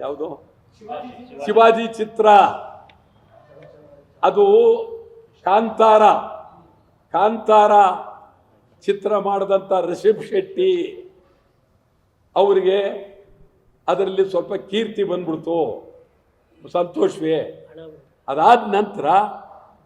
ಯಾವುದು? ಶಿವಾಜಿ ಚಿತ್ರ. ಅದು ಕಾಂತಾರ. ಕಾಂತಾರ ಚಿತ್ರ ಮಾಡಿದಂಥ ರಿಷಬ್ ಶೆಟ್ಟಿ ಅವರಿಗೆ ಅದರಲ್ಲಿ ಸ್ವಲ್ಪ ಕೀರ್ತಿ ಬಂದ್ಬಿಡ್ತು. ಸಂತೋಷವೇ. ಅದಾದ ನಂತರ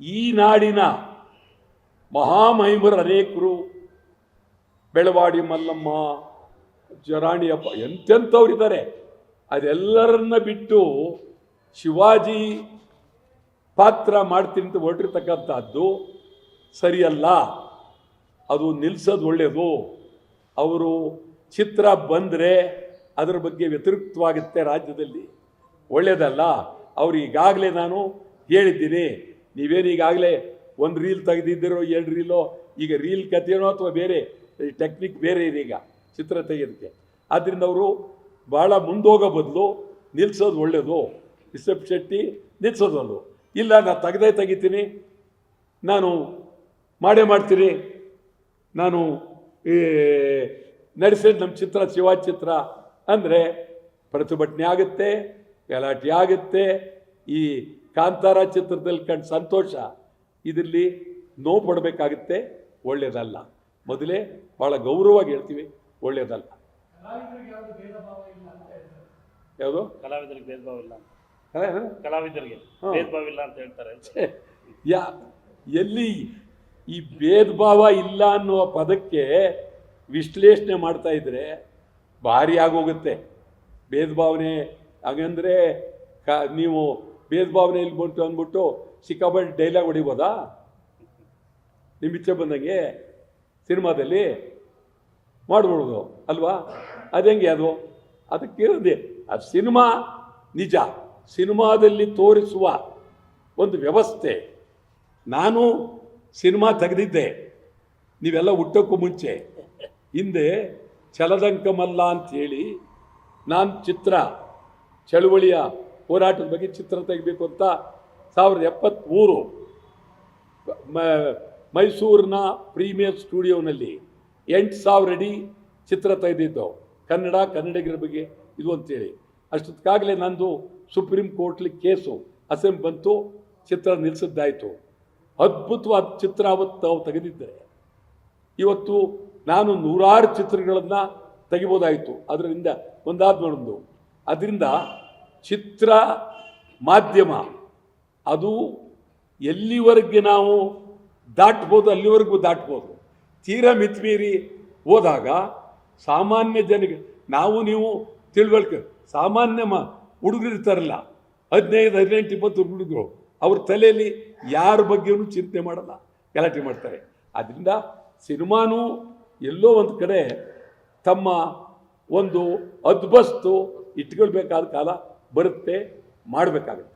ಈ ನಾಡಿನ ಮಹಾಮಹಿಮರು ಅನೇಕರು, ಬೆಳವಾಡಿ ಮಲ್ಲಮ್ಮ ಜರಾಣಿಯಪ್ಪ ಎಂತೆಂಥವ್ರಿದ್ದಾರೆ ಅದೆಲ್ಲರನ್ನ ಬಿಟ್ಟು ಶಿವಾಜಿ ಪಾತ್ರ ಮಾಡ್ತೀನಿ ಅಂತ ಹೊರಟಿರ್ತಕ್ಕಂಥದ್ದು ಸರಿಯಲ್ಲ. ಅದು ನಿಲ್ಸೋದು ಒಳ್ಳೆಯದು ಅವರು ಚಿತ್ರ ಬಂದರೆ ಅದರ ಬಗ್ಗೆ ವ್ಯತಿರಿಕ್ತವಾಗುತ್ತೆ ರಾಜ್ಯದಲ್ಲಿ. ಒಳ್ಳೆಯದಲ್ಲ ಅವ್ರು ಈಗಾಗಲೇ ನಾನು ಹೇಳಿದ್ದೀನಿ ನೀವೇನು ಈಗಾಗಲೇ ಒಂದು ರೀಲ್ ತೆಗೆದಿದ್ದೀರೋ ಎರಡು ರೀಲೋ, ಈಗ ರೀಲ್ ಕಥೆನೋ ಅಥವಾ ಬೇರೆ ಟೆಕ್ನಿಕ್ ಬೇರೆ ಇದೆ ಈಗ ಚಿತ್ರ ತೆಗೆಯೋದಕ್ಕೆ. ಆದ್ದರಿಂದ ಅವರು ಭಾಳ ಮುಂದೋಗೋ ಬದಲು ನಿಲ್ಸೋದು ಒಳ್ಳೆಯದು ರಿಷಬ್ ಶೆಟ್ಟಿ ನಿಲ್ಸೋದಲ್ಲು ಇಲ್ಲ ನಾನು ತೆಗೆದೇ ತೆಗಿತೀನಿ, ನಾನು ಮಾಡೇ ಮಾಡ್ತೀನಿ, ನಾನು ಈ ನಡೆಸಿದ ನಮ್ಮ ಚಿತ್ರ, ಶಿವ ಚಿತ್ರ ಅಂದರೆ ಪ್ರತಿಭಟನೆ ಆಗುತ್ತೆ, ಗಲಾಟೆ ಆಗುತ್ತೆ, ಈ ಕಾಂತಾರ ಚಿತ್ರದಲ್ಲಿ ಕಂಡು ಸಂತೋಷ ಇದರಲ್ಲಿ ನೋವು ಪಡಬೇಕಾಗುತ್ತೆ ಒಳ್ಳೆಯದಲ್ಲ ಮೊದಲೇ ಭಾಳ ಗೌರವವಾಗಿ ಹೇಳ್ತೀವಿ ಒಳ್ಳೆಯದಲ್ಲ ಯಾವುದು ಕಲಾವಿದರಿಗೆ ಭೇದ ಭಾವ ಇಲ್ಲ ಕಲಾವಿದರಿಗೆ. ಭೇದ ಭಾವ ಇಲ್ಲ ಅಂತ ಹೇಳ್ತಾರೆ. ಯಾ ಎಲ್ಲಿ ಈ ಭೇದ ಭಾವ ಇಲ್ಲ ಅನ್ನುವ ಪದಕ್ಕೆ ವಿಶ್ಲೇಷಣೆ ಮಾಡ್ತಾ ಇದ್ರೆ ಭಾರಿ ಆಗೋಗುತ್ತೆ. ಭೇದ ಭಾವನೆ ಹಾಗಂದರೆ ಕ ನೀವು ಭೇದ ಭಾವನೆ ಇಲ್ಲಿ ಬಂತು ಅಂದ್ಬಿಟ್ಟು ಸಿಕ್ಕಾಪಟ್ಟೆ ಡೈಲಾಗ್ ಹೊಡಿಬೋದಾ? ನಿಮ್ಮ ಇಚ್ಛೆ ಬಂದಂಗೆ ಸಿನಿಮಾದಲ್ಲಿ ಮಾಡ್ಬಿಡೋದು ಅಲ್ವಾ? ಹೆಂಗೆ ಅದು? ಅದಕ್ಕಿರೋದೆ ಅದು ಸಿನಿಮಾ ನಿಜ. ಸಿನಿಮಾದಲ್ಲಿ ತೋರಿಸುವ ಒಂದು ವ್ಯವಸ್ಥೆ. ನಾನು ಸಿನಿಮಾ ತೆಗೆದಿದ್ದೆ. ನೀವೆಲ್ಲ ಹುಟ್ಟೋಕ್ಕೂ ಮುಂಚೆ. ಹಿಂದೆ ಚಲದಂಕಮಲ್ಲ ಅಂಥೇಳಿ ನಾನು ಚಿತ್ರ, ಚಳುವಳಿಯ ಹೋರಾಟದ ಬಗ್ಗೆ ಚಿತ್ರ ತೆಗಿಬೇಕು ಅಂತ ಸಾವಿರದ ಎಪ್ಪತ್ತ್ಮೂರು ಮೈಸೂರಿನ ಪ್ರೀಮಿಯರ್ ಸ್ಟುಡಿಯೋನಲ್ಲಿ ಎಂಟು ಸಾವಿರ ಅಡಿ ಚಿತ್ರ ತೆಗೆದಿದ್ದವು ಕನ್ನಡ, ಕನ್ನಡಿಗರ ಬಗ್ಗೆ ಇದು ಅಂತೇಳಿ. ಅಷ್ಟೊತ್ತಿಗಾಗಲೇ ನಂದು ಸುಪ್ರೀಂ ಕೋರ್ಟ್ಲಿ ಕೇಸು ಅಸೆಂಬ್ ಬಂತು, ಚಿತ್ರ ನಿಲ್ಲಿಸಿದ್ದಾಯಿತು. ಅದ್ಭುತವಾದ ಚಿತ್ರ ಅವತ್ತು ತೆಗೆದಿದ್ದರೆ. ಇವತ್ತು ನಾನು ನೂರಾರು ಚಿತ್ರಗಳನ್ನು ತೆಗಿಬೋದಾಯಿತು. ಅದರಿಂದ ಒಂದಾದ ಒಂದು ಅದರಿಂದ ಚಿತ್ರ ಮಾಧ್ಯಮ, ಅದು ಎಲ್ಲಿವರೆಗೆ ನಾವು ದಾಟ್ಬೋದು, ಅಲ್ಲಿವರೆಗೂ ದಾಟ್ಬೋದು. ತೀರಾ ಮಿತಿಮೀರಿ ಹೋದಾಗ ಸಾಮಾನ್ಯ ಜನಕ್ಕೆ ನಾವು ನೀವು ತಿಳುವಳಿಕೆ, ಸಾಮಾನ್ಯ ಮ ಹುಡುಗರಿರ್ತಾರಲ್ಲ ಹದಿನೈದು, ಹದಿನೆಂಟು, ಇಪ್ಪತ್ತು ಹುಡುಗರು, ಅವ್ರ ತಲೆಯಲ್ಲಿ ಯಾರ ಬಗ್ಗೆಯೂ ಚಿಂತೆ ಮಾಡಲ್ಲ, ಗಲಾಟೆ ಮಾಡ್ತಾರೆ. ಅದರಿಂದ ಸಿನಿಮಾನೂ ಎಲ್ಲೋ ಒಂದು ಕಡೆ ತಮ್ಮ ಒಂದು ಅದ್ಬಸ್ತು ಇಟ್ಕೊಳ್ಬೇಕಾದ ಕಾಲ ಬರುತ್ತೆ ಮಾಡಬೇಕಾಗುತ್ತೆ.